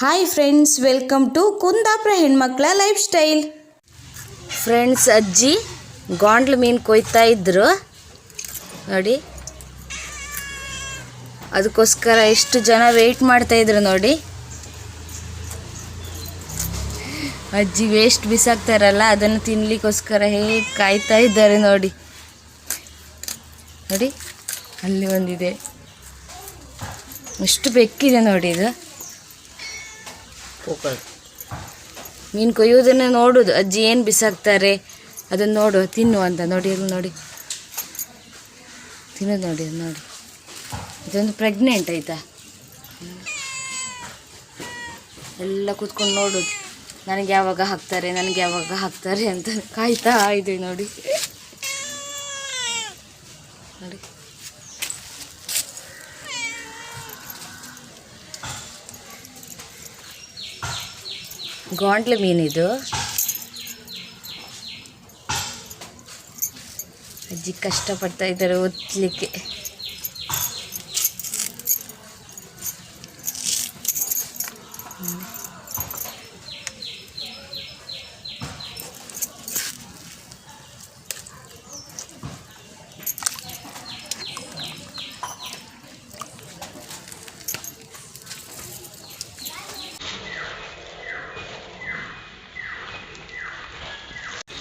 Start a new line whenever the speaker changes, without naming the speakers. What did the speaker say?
Hi friends welcome to Kundapura ಹೆಣ್ಮಕ್ಳ life style friends ಅಜ್ಜಿ, ಗಾಂಡ್ಲು ಮೀನು ಕೊಯ್ತಾ ಇದ್ರು. ನೋಡಿ. ಅದಕ್ಕೋಸ್ಕರ ಎಷ್ಟು ಜನ ವೆಯ್ಟ್ ಮಾಡ್ತಾ ಇದ್ರು ನೋಡಿ. ಅಜ್ಜಿ ವೇಸ್ಟ್ ಬಿಸಾಕ್ತಾರಲ್ಲ, ಅದನ್ನು ತಿನ್ಲಿಕ್ಕೋಸ್ಕರ ಹೇಗೆ ಕಾಯ್ತಾ ಇದ್ದಾರೆ ನೋಡಿ. ನೋಡಿ, ಅಲ್ಲಿ ಒಂದಿದೆ. ಎಷ್ಟು ಬೆಕ್ಕಿದೆ ನೋಡಿ ಇದು. ಮೀನು ಕೊಯ್ಯೋದನ್ನು ನೋಡೋದು. ಅಜ್ಜಿ ಏನು ಬಿಸಾಕ್ತಾರೆ? ಅದನ್ನು ನೋಡು, ತಿನ್ನು ಅಂತ. ನೋಡಿ ಅಲ್ಲಿ ನೋಡಿ. ತಿನ್ನೋದು ನೋಡಿ ಅದು ನೋಡಿ. ಇದೊಂದು ಪ್ರೆಗ್ನೆಂಟ್ ಆಯಿತಾ? ಎಲ್ಲ ಕೂತ್ಕೊಂಡು ನೋಡೋದು ನನಗೆ ಯಾವಾಗ ಹಾಕ್ತಾರೆ, ನನಗೆ ಯಾವಾಗ ಹಾಕ್ತಾರೆ ಅಂತ ಕಾಯ್ತಾ ಇದೆ ನೋಡಿ. ನೋಡಿ. ಗಾಂಟ್ಲೆ ಮೀನಿದು. ಅಜ್ಜಿ ಕಷ್ಟಪಡ್ತಾ ಇದ್ದಾರೆ ಒತ್ತಲಿಕ್ಕೆ